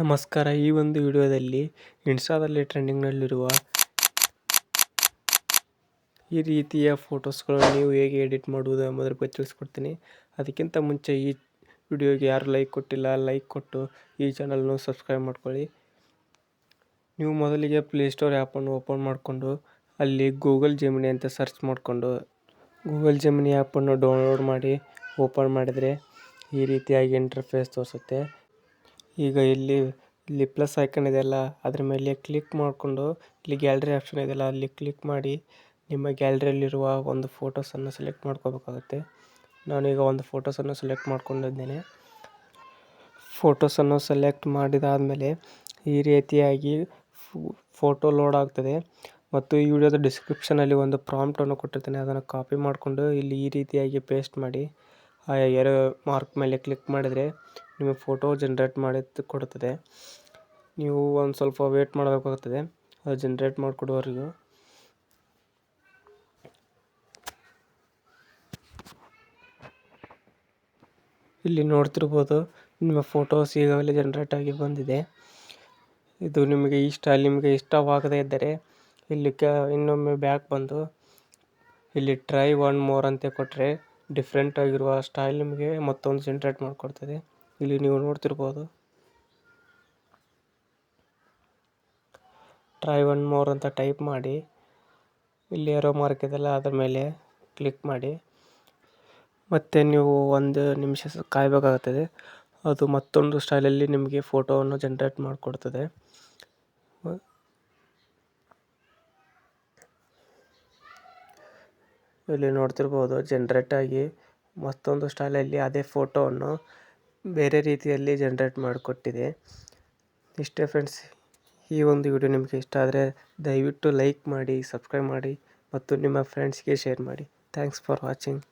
ನಮಸ್ಕಾರ. ಈ ಒಂದು ವಿಡಿಯೋದಲ್ಲಿ ಇನ್ಸ್ಟಾದಲ್ಲಿ ಟ್ರೆಂಡಿಂಗ್ನಲ್ಲಿರುವ ಈ ರೀತಿಯ ಫೋಟೋಸ್ಗಳನ್ನು ನೀವು ಹೇಗೆ ಎಡಿಟ್ ಮಾಡುವುದು ಎಂಬುದರ ಬಗ್ಗೆ ತಿಳಿಸ್ಕೊಡ್ತೀನಿ. ಅದಕ್ಕಿಂತ ಮುಂಚೆ ಈ ವಿಡಿಯೋಗೆ ಯಾರು ಲೈಕ್ ಕೊಟ್ಟಿಲ್ಲ ಲೈಕ್ ಕೊಟ್ಟು ಈ ಚಾನಲ್ನು ಸಬ್ಸ್ಕ್ರೈಬ್ ಮಾಡ್ಕೊಳ್ಳಿ. ನೀವು ಮೊದಲಿಗೆ ಪ್ಲೇಸ್ಟೋರ್ ಆ್ಯಪನ್ನು ಓಪನ್ ಮಾಡಿಕೊಂಡು ಅಲ್ಲಿ ಗೂಗಲ್ ಜೆಮಿನಿ ಅಂತ ಸರ್ಚ್ ಮಾಡಿಕೊಂಡು ಗೂಗಲ್ ಜೆಮಿನಿ ಆ್ಯಪನ್ನು ಡೌನ್ಲೋಡ್ ಮಾಡಿ ಓಪನ್ ಮಾಡಿದರೆ ಈ ರೀತಿಯಾಗಿ ಇಂಟರ್ಫೇಸ್ ತೋರಿಸುತ್ತೆ. ಈಗ ಇಲ್ಲಿ ಇಲ್ಲಿ ಪ್ಲಸ್ ಐಕನ್ ಇದೆಯಲ್ಲ ಅದ್ರ ಮೇಲೆ ಕ್ಲಿಕ್ ಮಾಡಿಕೊಂಡು ಇಲ್ಲಿ ಗ್ಯಾಲರಿ ಆಪ್ಷನ್ ಇದೆಯಲ್ಲ ಅಲ್ಲಿ ಕ್ಲಿಕ್ ಮಾಡಿ ನಿಮ್ಮ ಗ್ಯಾಲ್ರಿಯಲ್ಲಿರುವ ಒಂದು ಫೋಟೋಸನ್ನು ಸೆಲೆಕ್ಟ್ ಮಾಡ್ಕೋಬೇಕಾಗುತ್ತೆ. ನಾನೀಗ ಒಂದು ಫೋಟೋಸನ್ನು ಸೆಲೆಕ್ಟ್ ಮಾಡ್ಕೊಂಡಿದ್ದೇನೆ. ಫೋಟೋಸನ್ನು ಸೆಲೆಕ್ಟ್ ಮಾಡಿದಾದಮೇಲೆ ಈ ರೀತಿಯಾಗಿ ಫೋಟೋ ಲೋಡ್ ಆಗ್ತದೆ. ಮತ್ತು ಈ ವಿಡಿಯೋದ ಡಿಸ್ಕ್ರಿಪ್ಷನಲ್ಲಿ ಒಂದು ಪ್ರಾಂಪ್ಟನ್ನು ಕೊಟ್ಟಿರ್ತೇನೆ, ಅದನ್ನು ಕಾಪಿ ಮಾಡಿಕೊಂಡು ಇಲ್ಲಿ ಈ ರೀತಿಯಾಗಿ ಪೇಸ್ಟ್ ಮಾಡಿ, ಆ ಎರೋ ಮಾರ್ಕ್ ಮೇಲೆ ಕ್ಲಿಕ್ ಮಾಡಿದರೆ ನಿಮಗೆ ಫೋಟೋ ಜನ್ರೇಟ್ ಮಾಡಿ ಕೊಡುತ್ತದೆ. ನೀವು ಒಂದು ಸ್ವಲ್ಪ ವೇಟ್ ಮಾಡಬೇಕಾಗುತ್ತದೆ ಅದು ಜನ್ರೇಟ್ ಮಾಡಿಕೊಡುವವರೆಗೂ ಇಲ್ಲಿ ನೋಡ್ತಿರ್ಬೋದು, ನಿಮ್ಮ ಫೋಟೋಸ್ ಈಗಾಗಲೇ ಜನ್ರೇಟ್ ಆಗಿ ಬಂದಿದೆ. ಇದು ನಿಮಗೆ ಇಷ್ಟ, ನಿಮಗೆ ಇಷ್ಟವಾಗದೇ ಇದ್ದರೆ ಇಲ್ಲಿ ಕ, ಇನ್ನೊಮ್ಮೆ ಬ್ಯಾಕ್ ಬಂದು ಇಲ್ಲಿ ಟ್ರೈ ಒನ್ ಮೋರ್ ಅಂತ ಕೊಟ್ಟರೆ ಡಿಫ್ರೆಂಟ್ ಆಗಿರುವ ಸ್ಟೈಲ್ ನಿಮಗೆ ಮತ್ತೊಂದು ಜನ್ರೇಟ್ ಮಾಡಿಕೊಡ್ತದೆ. ಇಲ್ಲಿ ನೀವು ನೋಡ್ತಿರ್ಬೋದು. ಟ್ರೈ ಒನ್ ಮೋರ್ ಅಂತ ಟೈಪ್ ಮಾಡಿ. ಇಲ್ಲಿ ಏರೋ ಮಾರ್ಕ್ ಇದೆಲ್ಲ ಅದರ ಮೇಲೆ ಕ್ಲಿಕ್ ಮಾಡಿ. ಮತ್ತು ನೀವು ಒಂದು ನಿಮಿಷ ಕಾಯಬೇಕಾಗುತ್ತದೆ. ಅದು ಮತ್ತೊಂದು ಸ್ಟೈಲಲ್ಲಿ ನಿಮಗೆ ಫೋಟೋವನ್ನು ಜನ್ರೇಟ್ ಮಾಡಿಕೊಡ್ತದೆ. ಇಲ್ಲಿ ನೋಡ್ತಿರ್ಬೋದು ಜನ್ರೇಟ್ ಆಗಿ ಮತ್ತೊಂದು ಸ್ಟೈಲಲ್ಲಿ ಅದೇ ಫೋಟೋವನ್ನು ಬೇರೆ ರೀತಿಯಲ್ಲಿ ಜನ್ರೇಟ್ ಮಾಡಿಕೊಟ್ಟಿದೆ. ಇಷ್ಟೇ ಫ್ರೆಂಡ್ಸ್ ಈ ಒಂದು ವಿಡಿಯೋ ನಿಮಗೆ ಇಷ್ಟ ಆದರೆ ದಯವಿಟ್ಟು ಲೈಕ್ ಮಾಡಿ ಸಬ್ಸ್ಕ್ರೈಬ್ ಮಾಡಿ ಮತ್ತು ನಿಮ್ಮ ಫ್ರೆಂಡ್ಸ್ಗೆ ಶೇರ್ ಮಾಡಿ. Thanks for watching